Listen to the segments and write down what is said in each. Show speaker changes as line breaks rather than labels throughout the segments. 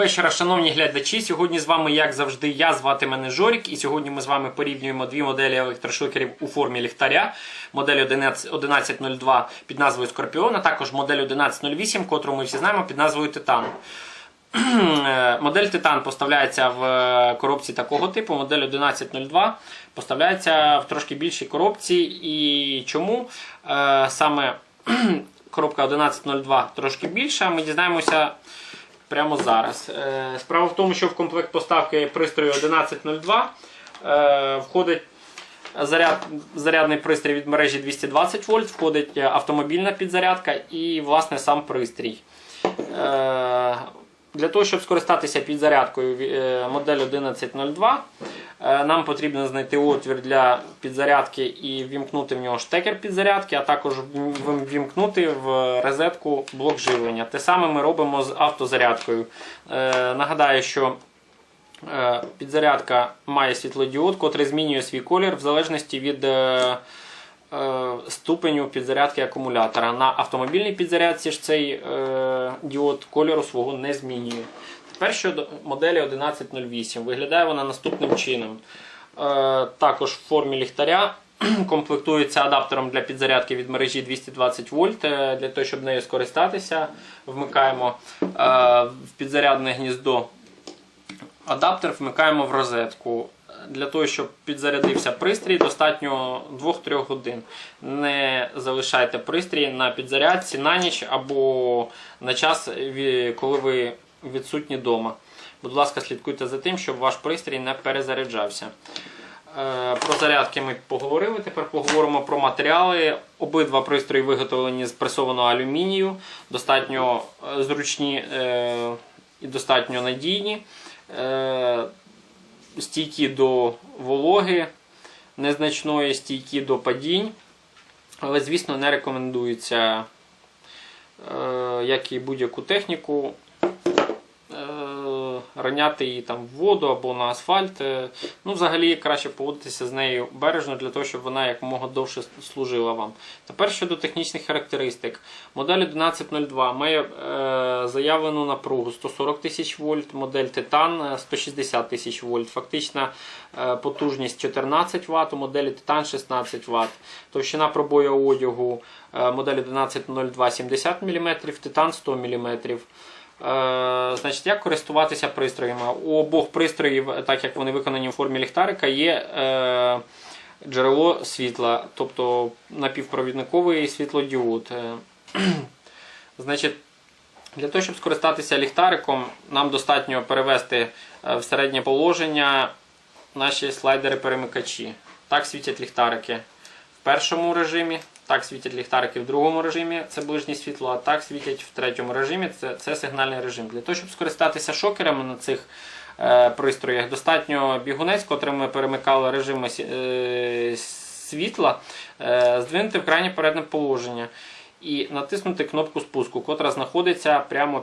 вечора, шановні глядачі. Сьогодні з вами, як завжди, я звати мене Жорік, і сьогодні ми з вами порівнюємо дві моделі електрошокерів у формі ліхтаря. Модель 1102 під назвою Скорпіон, а також модель 1108, котру ми всі знаємо під назвою Титан. Модель Титан поставляється в е, коробці такого типу. Модель 1102 поставляється в трошки більшій коробці. І чому Е, саме коробка 1102 трошки більша, ми дізнаємося прямо зараз. Е, Справа в тому, що в комплект поставки пристрою 1102 е, входить заряд, зарядний пристрій від мережі 220 вольт, входить е, автомобільна підзарядка і власне сам пристрій. Для того, щоб скористатися підзарядкою модель 1102, е, нам потрібно знайти отвір для підзарядки і ввімкнути в нього штекер підзарядки, а також ввімкнути в розетку блок живлення. Те саме ми робимо з автозарядкою. Е, Нагадаю, що Е, Підзарядка має світлодіод, котрий змінює свій колір в залежності від е, е, ступеню підзарядки акумулятора. На автомобільній підзарядці ж цей е, діод кольору свого не змінює. Щодо моделі 1108. Виглядає вона наступним чином. Е, також в формі ліхтаря комплектується адаптером для підзарядки від мережі 220 вольт. Е, Для того, щоб нею скористатися, вмикаємо е, в підзарядне гніздо адаптер вмикаємо в розетку. Для того, щоб підзарядився пристрій, достатньо 2-3 годин. Не залишайте пристрій на підзарядці на ніч або на час, коли ви відсутні вдома. Будь ласка, слідкуйте за тим, щоб ваш пристрій не перезаряджався. Е, Про зарядки ми поговорили. Тепер поговоримо про матеріали. Обидва пристрої виготовлені з пресованого алюмінію, достатньо е, зручні е, і достатньо надійні, стійкі до вологи незначної, стійкі до падінь. Але, звісно, не рекомендується, як і будь-яку техніку, е, раняти її там в воду або на асфальт. Е, Ну, взагалі, краще поводитися з нею бережно для того, щоб вона якомога довше служила вам. Тепер щодо технічних характеристик. Модель 1102 має е, заявлену напругу 140 тисяч вольт, модель Titan 160 тисяч вольт. Фактична е, потужність 14 Вт, у моделі Titan 16 Вт. Товщина пробою одягу е, модель 1102 70 мм, Titan 100 мм. Е, значить, як користуватися пристроями? У обох пристроїв, так як вони виконані у формі ліхтарика, є е, джерело світла, тобто напівпровідниковий світлодіод. Е, Значить, для того, щоб скористатися ліхтариком, нам достатньо перевести в середнє положення наші слайдери-перемикачі. Так світять ліхтарики в першому режимі, так світять ліхтарики в другому режимі, це ближнє світло, а так світять в третьому режимі, це, це сигнальний режим. Для того, щоб скористатися шокерами на цих е, пристроях, достатньо бігунець, котрим ми перемикали режими е, світла, е, здвинути в крайнє переднє положення. І натиснути кнопку спуску, котра знаходиться прямо.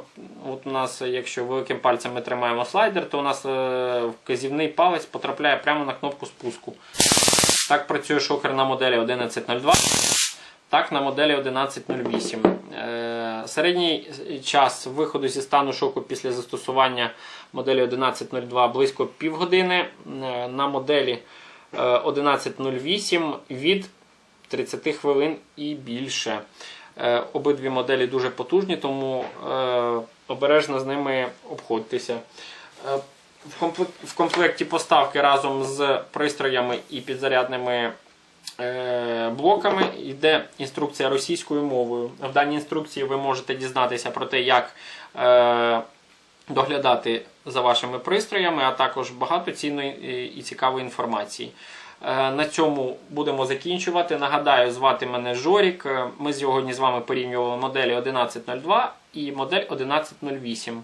От у нас, якщо великим пальцем ми тримаємо слайдер, то у нас е, вказівний палець потрапляє прямо на кнопку спуску. Так працює шокер на моделі 1102, так на моделі 1108. Е, Середній час виходу зі стану шоку після застосування моделі 1102 близько півгодини. Е, На моделі е, 1108 від 30 хвилин і більше. Е, Обидві моделі дуже потужні, тому е, обережно з ними обходьтеся. Е, в комплекті поставки разом з пристроями і підзарядними е, блоками йде інструкція російською мовою. В даній інструкції ви можете дізнатися про те, як е, доглядати за вашими пристроями, а також багато цінної і- і цікавої інформації. Е, На цьому будемо закінчувати. Нагадаю, звати мене Жорік. Е, Ми сьогодні з вами порівнювали моделі 1102 і модель 1108.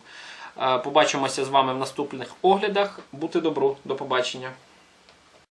Е, Побачимося з вами в наступних оглядах. Будьте добро, до побачення.